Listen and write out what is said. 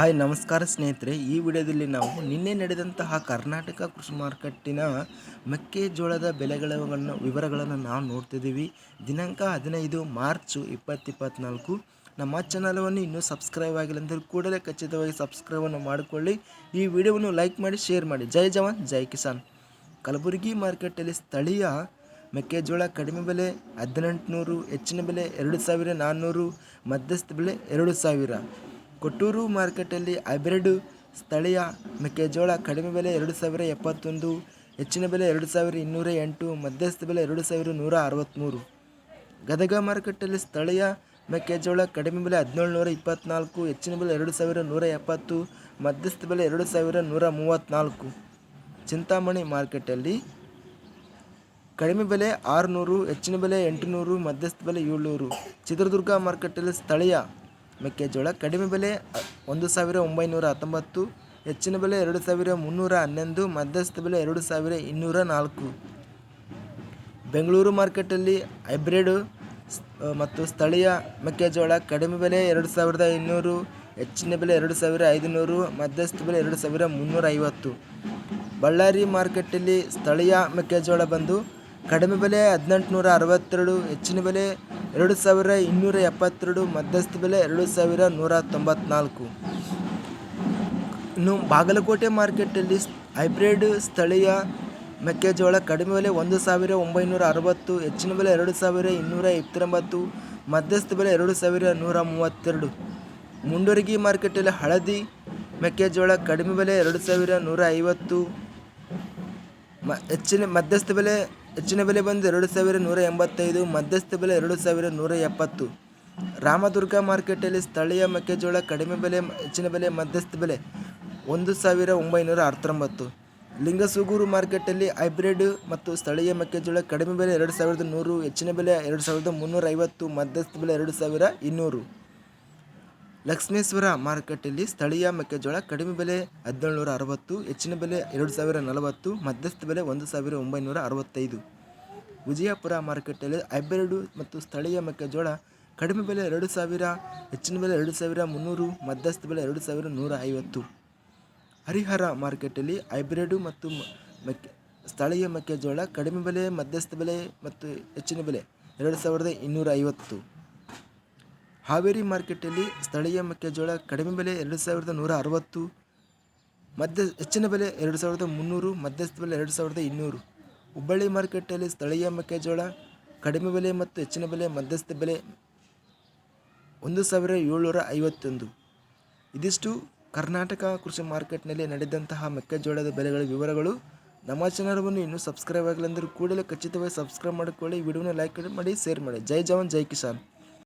Hi, ನಮಸ್ಕಾರ ಸ್ನೇಹಿತರೆ. ಈ ವಿಡಿಯೋದಲ್ಲಿ ನಾವು ನಿನ್ನೆ ನಡೆದಂತಹ ಕರ್ನಾಟಕ ಕೃಷಿ ಮಾರುಕಟ್ಟಿನ ಮೆಕ್ಕೆಜೋಳದ ಬೆಲೆಗಳನ್ನು, ವಿವರಗಳನ್ನು ನಾವು ನೋಡ್ತಿದ್ದೀವಿ. ದಿನಾಂಕ ಹದಿನೈದು ಮಾರ್ಚು ಇಪ್ಪತ್ತಿಪ್ಪತ್ನಾಲ್ಕು. ನಮ್ಮ ಚಾನಲವನ್ನು ಇನ್ನೂ ಸಬ್ಸ್ಕ್ರೈಬ್ ಆಗಿಲ್ಲ ಅಂದರೆ ಕೂಡಲೇ ಖಚಿತವಾಗಿ ಸಬ್ಸ್ಕ್ರೈಬನ್ನು ಮಾಡಿಕೊಳ್ಳಿ. ಈ ವಿಡಿಯೋವನ್ನು ಲೈಕ್ ಮಾಡಿ ಶೇರ್ ಮಾಡಿ. ಜೈ ಜವಾನ್, ಜೈ ಕಿಸಾನ್. ಕಲಬುರಗಿ ಮಾರ್ಕೆಟಲ್ಲಿ ಸ್ಥಳೀಯ ಮೆಕ್ಕೆಜೋಳ ಕಡಿಮೆ ಬೆಲೆ ಹದಿನೆಂಟುನೂರು, ಹೆಚ್ಚಿನ ಬೆಲೆ ಎರಡು ಸಾವಿರ ನಾನ್ನೂರು, ಮಧ್ಯಸ್ಥ ಬೆಲೆ ಎರಡು ಸಾವಿರ. ಕೊಟ್ಟೂರು ಮಾರುಕಟ್ಟೆಯಲ್ಲಿ ಹೈಬ್ರಿಡ್ ಸ್ಥಳೀಯ ಮೆಕ್ಕೆಜೋಳ ಕಡಿಮೆ ಬೆಲೆ ಎರಡು ಸಾವಿರ ಎಪ್ಪತ್ತೊಂದು, ಹೆಚ್ಚಿನ ಬೆಲೆ ಎರಡು ಸಾವಿರ ಇನ್ನೂರ ಎಂಟು, ಮಧ್ಯಸ್ಥ ಬೆಲೆ ಎರಡು ಸಾವಿರ ನೂರ ಅರವತ್ತ್ಮೂರು ಗದಗ ಮಾರುಕಟ್ಟೆಯಲ್ಲಿ ಸ್ಥಳೀಯ ಮೆಕ್ಕೆಜೋಳ ಕಡಿಮೆ ಬೆಲೆ ಹದಿನೇಳು ನೂರ ಇಪ್ಪತ್ತ್ನಾಲ್ಕು ಹೆಚ್ಚಿನ ಬೆಲೆ ಎರಡು ಸಾವಿರ ನೂರ ಎಪ್ಪತ್ತು, ಮಧ್ಯಸ್ಥ ಬೆಲೆ ಎರಡು ಸಾವಿರ ನೂರ ಮೂವತ್ತ್ನಾಲ್ಕು ಚಿಂತಾಮಣಿ ಮಾರುಕಟ್ಟೆಯಲ್ಲಿ ಕಡಿಮೆ ಬೆಲೆ ಆರುನೂರು, ಹೆಚ್ಚಿನ ಬೆಲೆ ಎಂಟುನೂರು, ಮಧ್ಯಸ್ಥ ಬೆಲೆ ಏಳ್ನೂರು. ಚಿತ್ರದುರ್ಗ ಮಾರುಕಟ್ಟೆಯಲ್ಲಿ ಸ್ಥಳೀಯ ಮೆಕ್ಕೆಜೋಳ. ಕಡಿಮೆ ಬೆಲೆ, ಒಂದು ಸಾವಿರ ಒಂಬೈನೂರ ಹತ್ತೊಂಬತ್ತು, ಹೆಚ್ಚಿನ ಬೆಲೆ ಎರಡು ಸಾವಿರ ಮುನ್ನೂರ ಹನ್ನೊಂದು, ಮಧ್ಯಸ್ಥ ಬೆಲೆ ಎರಡು ಸಾವಿರ ಇನ್ನೂರ ನಾಲ್ಕು. ಬೆಂಗಳೂರು ಮಾರ್ಕೆಟಲ್ಲಿ ಹೈಬ್ರಿಡ್ ಮತ್ತು ಸ್ಥಳೀಯ ಮೆಕ್ಕೆಜೋಳ ಕಡಿಮೆ ಬೆಲೆ ಎರಡು ಸಾವಿರದ ಇನ್ನೂರು, ಹೆಚ್ಚಿನ ಬೆಲೆ ಎರಡು ಸಾವಿರ ಐದುನೂರು, ಮಧ್ಯಸ್ಥ ಬೆಲೆ ಎರಡು ಸಾವಿರ ಮುನ್ನೂರ ಐವತ್ತು. ಬಳ್ಳಾರಿ ಮಾರ್ಕೆಟಲ್ಲಿ ಸ್ಥಳೀಯ ಮೆಕ್ಕೆಜೋಳ ಬಂದು ಕಡಿಮೆ ಬೆಲೆ ಹದಿನೆಂಟುನೂರ ಅರವತ್ತೆರಡು, ಹೆಚ್ಚಿನ ಬೆಲೆ ಎರಡು ಸಾವಿರ ಇನ್ನೂರ ಎಪ್ಪತ್ತೆರಡು ಮಧ್ಯಸ್ಥ ಬೆಲೆ ಎರಡು ಸಾವಿರ ನೂರ ತೊಂಬತ್ನಾಲ್ಕು. ಇನ್ನು ಬಾಗಲಕೋಟೆ ಮಾರ್ಕೆಟಲ್ಲಿ ಹೈಬ್ರಿಡ್ ಸ್ಥಳೀಯ ಮೆಕ್ಕೆಜೋಳ ಕಡಿಮೆ ಬೆಲೆ ಒಂದು ಸಾವಿರ ಒಂಬೈನೂರ ಅರವತ್ತು, ಹೆಚ್ಚಿನ ಬೆಲೆ ಎರಡು ಸಾವಿರ ಇನ್ನೂರ ಇಪ್ಪತ್ತೊಂಬತ್ತು, ಮಧ್ಯಸ್ಥ ಬೆಲೆ ಎರಡು ಸಾವಿರ ನೂರ ಮೂವತ್ತೆರಡು. ಮುಂಡರಗಿ ಮಾರ್ಕೆಟಲ್ಲಿ ಹಳದಿ ಮೆಕ್ಕೆಜೋಳ ಕಡಿಮೆ ಬೆಲೆ ಎರಡು ಸಾವಿರ ನೂರ ಐವತ್ತು, ಮ, ಹೆಚ್ಚಿನ ಮಧ್ಯಸ್ಥ ಬೆಲೆ ಹೆಚ್ಚಿನ ಬೆಲೆ ಬಂದು ಎರಡು ಸಾವಿರ ನೂರ ಎಂಬತ್ತೈದು, ಮಧ್ಯಸ್ಥ ಬೆಲೆ ಎರಡು ಸಾವಿರ ನೂರ ಎಪ್ಪತ್ತು. ರಾಮದುರ್ಗ ಮಾರ್ಕೆಟಲ್ಲಿ ಸ್ಥಳೀಯ ಮೆಕ್ಕೆಜೋಳ ಕಡಿಮೆ ಬೆಲೆ, ಹೆಚ್ಚಿನ ಬೆಲೆ, ಮಧ್ಯಸ್ಥ ಬೆಲೆ ಒಂದು ಸಾವಿರ ಒಂಬೈನೂರ ಹತ್ತೊಂಬತ್ತು ಲಿಂಗಸೂಗೂರು ಮಾರ್ಕೆಟಲ್ಲಿ ಹೈಬ್ರಿಡ್ ಮತ್ತು ಸ್ಥಳೀಯ ಮೆಕ್ಕೆಜೋಳ ಕಡಿಮೆ ಬೆಲೆ ಎರಡು ಸಾವಿರದ ನೂರು, ಹೆಚ್ಚಿನ ಬೆಲೆ ಎರಡು ಸಾವಿರದ ಮುನ್ನೂರ ಐವತ್ತು ಮಧ್ಯಸ್ಥ ಬೆಲೆ ಎರಡು ಸಾವಿರ ಇನ್ನೂರು. ಲಕ್ಷ್ಮೇಶ್ವರ ಮಾರುಕಟ್ಟೆಯಲ್ಲಿ ಸ್ಥಳೀಯ ಮೆಕ್ಕೆಜೋಳ ಕಡಿಮೆ ಬೆಲೆ ಹದಿನೇಳುನೂರ ಅರವತ್ತು ಹೆಚ್ಚಿನ ಬೆಲೆ ಎರಡು ಸಾವಿರ ನಲವತ್ತು ಮಧ್ಯಸ್ಥ ಬೆಲೆ ಒಂದು ಸಾವಿರ ಒಂಬೈನೂರ ಅರವತ್ತೈದು ವಿಜಯಪುರ ಮಾರುಕಟ್ಟೆಯಲ್ಲಿ ಹೈಬ್ರಿಡ್ ಮತ್ತು ಸ್ಥಳೀಯ ಮೆಕ್ಕೆಜೋಳ ಕಡಿಮೆ ಬೆಲೆ ಎರಡು ಸಾವಿರ ಹೆಚ್ಚಿನ ಬೆಲೆ ಎರಡು ಸಾವಿರ ಮುನ್ನೂರು ಮಧ್ಯಸ್ಥ ಬೆಲೆ ಎರಡು ಸಾವಿರ ನೂರ ಐವತ್ತು ಹರಿಹರ ಮಾರುಕಟ್ಟೆಯಲ್ಲಿ ಹೈಬ್ರಿಡ್ ಮತ್ತು ಮೆಕ್ಕೆ ಸ್ಥಳೀಯ ಮೆಕ್ಕೆಜೋಳ ಕಡಿಮೆ ಬೆಲೆ, ಮಧ್ಯಸ್ಥ ಬೆಲೆ ಮತ್ತು ಹೆಚ್ಚಿನ ಬೆಲೆ ಎರಡು ಸಾವಿರದ ಇನ್ನೂರ ಐವತ್ತು ಹಾವೇರಿ ಮಾರ್ಕೆಟಲ್ಲಿ ಸ್ಥಳೀಯ ಮೆಕ್ಕೆಜೋಳ ಕಡಿಮೆ ಬೆಲೆ ಎರಡು ಸಾವಿರದ ನೂರ ಅರವತ್ತು, ಮಧ್ಯ ಹೆಚ್ಚಿನ ಬೆಲೆ ಎರಡು ಸಾವಿರದ ಮುನ್ನೂರು, ಮಧ್ಯಸ್ಥ ಬೆಲೆ ಎರಡು ಸಾವಿರದ ಇನ್ನೂರು. ಹುಬ್ಬಳ್ಳಿ ಮಾರ್ಕೆಟಲ್ಲಿ ಸ್ಥಳೀಯ ಮೆಕ್ಕೆಜೋಳ ಕಡಿಮೆ ಬೆಲೆ ಮತ್ತು ಹೆಚ್ಚಿನ ಬೆಲೆ ಮಧ್ಯಸ್ಥ ಬೆಲೆ ಒಂದು ಸಾವಿರ ಏಳ್ನೂರ ಐವತ್ತೊಂದು. ಇದಿಷ್ಟು ಕರ್ನಾಟಕ ಕೃಷಿ ಮಾರ್ಕೆಟ್ನಲ್ಲಿ ನಡೆದಂತಹ ಮೆಕ್ಕೆಜೋಳದ ಬೆಲೆಗಳ ವಿವರಗಳು. ನಮ್ಮ ಚಾನಲ್ವನ್ನು ಇನ್ನೂ ಸಬ್ಸ್ಕ್ರೈಬ್ ಆಗಿಲ್ಲ ಅಂದರೆ ಕೂಡಲೇ ಖಚಿತವಾಗಿ ಸಬ್ಸ್ಕ್ರೈಬ್ ಮಾಡಿಕೊಳ್ಳಿ. ವಿಡಿಯೋನ ಲೈಕ್ ಮಾಡಿ, ಶೇರ್ ಮಾಡಿ. ಜೈ ಜವಾನ್, ಜೈ ಕಿಸಾನ್.